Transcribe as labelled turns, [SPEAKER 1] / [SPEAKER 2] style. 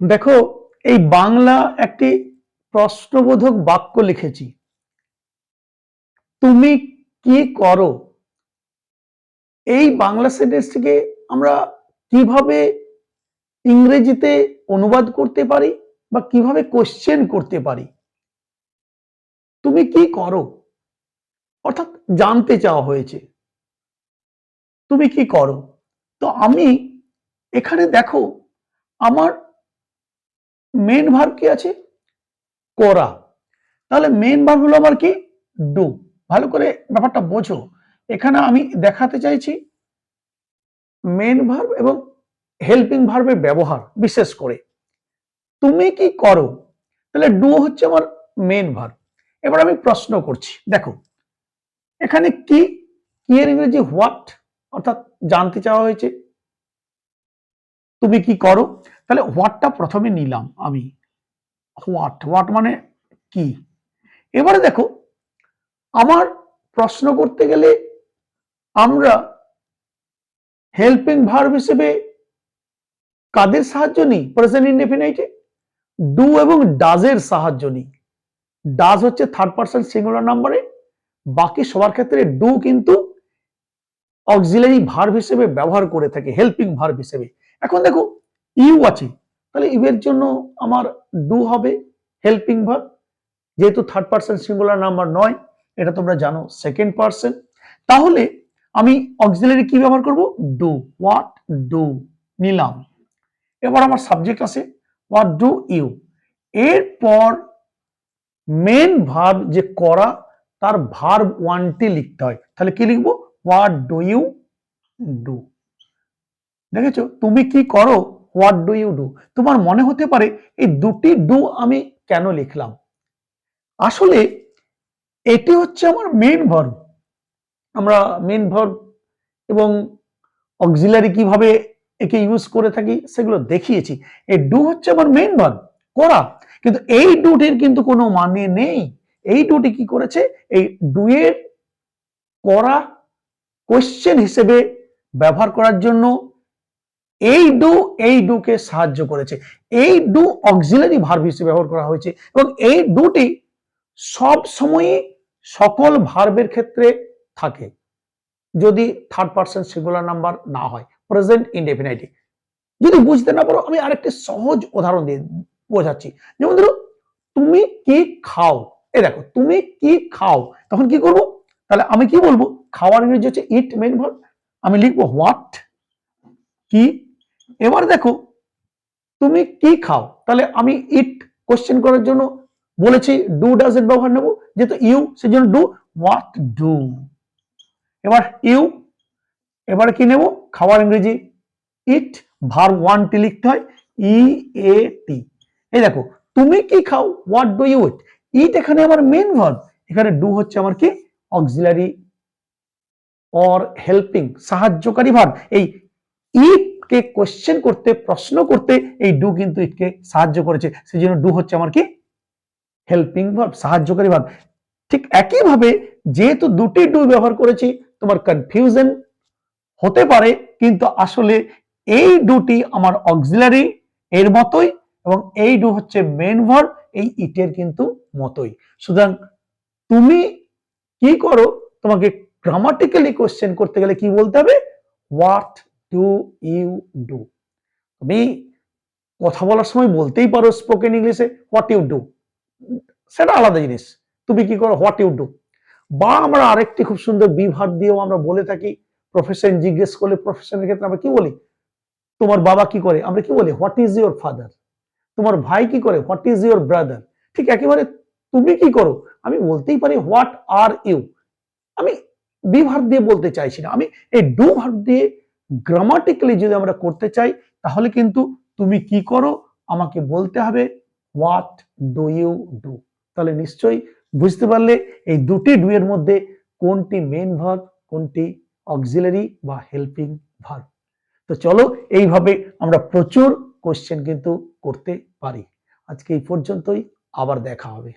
[SPEAKER 1] দেখো, এই বাংলা একটি প্রশ্নবোধক বাক্য লিখেছি। তুমি কি করো? এই বাংলা সেন্টেন্সটিকে আমরা কীভাবে ইংরেজিতে অনুবাদ করতে পারি বা কীভাবে কোশ্চেন করতে পারি? তুমি কি করো? অর্থাৎ জানতে চাওয়া হয়েছে। তুমি কি করো? তো আমি এখানে দেখো, আমার মেন ভার্ব কি আছে? করা। তাহলে মেন ভার্ব হলো আমার কি? ডু ভালো করে ব্যাপারটা বোঝো। এখানে আমি দেখাতে চাইছি মেন ভার্ব এবং হেল্পিং ভার্বের ব্যবহার, বিশেষ করে। তুমি কি করো? তাহলে ডু হচ্ছে আমার মেন ভার্ব এবার আমি প্রশ্ন করছি। দেখো, এখানে কি কি এর ইংরেজি হোয়াট অর্থাৎ জানতে চাওয়া হয়েছে। তুমি কি করো? তাহলে হোয়াটটা প্রথমে নিলাম আমি। হোয়াট হোয়াট মানে কি? এবারে দেখো, আমার প্রশ্ন করতে গেলে আমরা হেল্পিং ভার্ব হিসেবে কাদের সাহায্য নিই? প্রেজেন্ট ইনডেফিনাইটে ডু এবং ডাজের সাহায্য নিই। ডাজ হচ্ছে থার্ড পার্সন সিঙ্গুলার নাম্বারে বাকি সবার ক্ষেত্রে ডু কিন্তু অক্সিলারি ভার্ব হিসেবে ব্যবহার করে থাকে হেল্পিং ভার্ব হিসেবে। এখন দেখো ইউ আছে। তাহলে ইউ এর জন্য আমার ডু হবে হেল্পিং ভার্ব। যেহেতু থার্ড পার্সন সিঙ্গুলার নাম্বার নয়, এটা তোমরা জানো সেকেন্ড পার্সন তাহলে আমি অক্সিলারি কি ব্যবহার করব? ডু। What do? নিলাম। এবার আমার সাবজেক্ট আছে, হোয়াট ডু ইউ? এরপর মেন ভার্ব যে করা, তার ভার্ব ওয়ানটি লিখতে হয়। তাহলে কি লিখব? What do you? ডু। দেখেছ? তুমি কি করো? হোয়াট ডু ইউ ডু তোমার মনে হতে পারে এই দুটি ডু আমি কেন লিখলাম? আসলে এটি হচ্ছে আমার মেন ভার্ব আমরা মেন ভার্ব এবং অক্সিলারি কীভাবে একে ইউজ করে থাকি সেগুলো দেখিয়েছি। এই ডু হচ্ছে আমার মেন ভার্ব করা। কিন্তু এই ডুটির কিন্তু কোনো মানে নেই। এই ডুটি কি করেছে? এই ডুয়ের করা কোশ্চেন হিসেবে ব্যবহার করার জন্য এই ডু, এই ডুকে সাহায্য করেছে। এই ডু অক্সিলারি ভার্ব হিসেবে ব্যবহার করা হয়েছে এবং এই ডুটি সব সময়ই সকল ভার্বের ক্ষেত্রে থাকে। যদি থার্ড পার্সন সিঙ্গুলার নাম্বার না হয় প্রেজেন্ট ইনডেফিনাইটলি যদি বুঝতে না পারো, আমি আরেকটি সহজ উদাহরণ দিয়ে বোঝাচ্ছি। যেমন ধরো, তুমি কি খাও? এ দেখো, তুমি কি খাও? তখন কি করব? তাহলে আমি কি বলব? খাওয়ার ইংরেজি হচ্ছে ইট মেন ভার্ব আমি লিখব হোয়াট কি এবার দেখো, তুমি কি খাও? তাহলে আমি ইট কোশ্চেন করার জন্য বলেছি ডু ডাজ এর ব্যবহার নেব? যেহেতু ইউ সেই জন্য ডু হোয়াট ডু এবার ইউ এবার কি নেব? খাওয়ার ইংরেজি ইট ভার ওয়ানটি লিখতে হয় ই এ টি এই দেখো, তুমি কি খাও? What do you eat eat এখানে আমার মেন ভার্ব এখানে ডু হচ্ছে আমার কি? অক্সিলারি অর হেল্পিং সাহায্যকারী ভার্ব এই ইট কে কোশ্চেন করতে, প্রশ্ন করতে এই ডু কিন্তু ইটকে সাহায্য করেছে। সেই জন্য ডু হচ্ছে আমার কি? হেল্পিং ভার্ব সাহায্যকারী ভার্ব ঠিক একইভাবে যেহেতু দুটি ডু ব্যবহার করেছি, তোমার কনফিউশন হতে পারে, কিন্তু আসলে এই ডুটি আমার অক্সিলারি এর মতোই এবং এই ডু হচ্ছে মেন ভার্ব এই ইটের কিন্তু মতোই। সুতরাং তুমি কি করো? তোমাকে গ্রামাটিক্যালি কোশ্চেন করতে গেলে কি বলতে হবে? হোয়াট ডু ইউ ডু তুমি কথা বলার সময় বলতেই পারো স্পোকেন ইংলিশে হোয়াট ইউ ডু সেটা আলাদা জিনিস। তুমি কি করো? হোয়াট ইউ ডু বা আমরা আরেকটি খুব সুন্দর বিভাগ দিয়েও আমরা বলে থাকি। প্রফেশন জিজ্ঞেস করলে প্রফেশনের ক্ষেত্রে আমরা কি বলি? তোমার বাবা কি করে? আমরা কি বলি? হোয়াট ইজ ইউর ফাদার তোমার ভাই কি করে? হোয়াট ইজ ইউর ব্রাদার ঠিক একেবারে তুমি কি করো? আমি বলতেই পারি হোয়াট আর ইউ আমি বি ভার্ব দিয়ে বলতে চাইছি না। আমি এই ডু ভার্ব দিয়ে গ্রামাটিক্যালি যদি আমরা করতে চাই, তাহলে কিন্তু তুমি কি করো? আমাকে বলতে হবে হোয়াট ডু ইউ ডু তাহলে নিশ্চয়ই বুঝতে পারলে এই দুটি ডু এর মধ্যে কোনটি মেন ভার্ব কোনটি অক্সিলারি বা হেল্পিং ভার্ব তো চলো এইভাবে আমরা প্রচুর কোশ্চেন কিন্তু করতে পারি। আজকে এই পর্যন্তই, আবার দেখা হবে।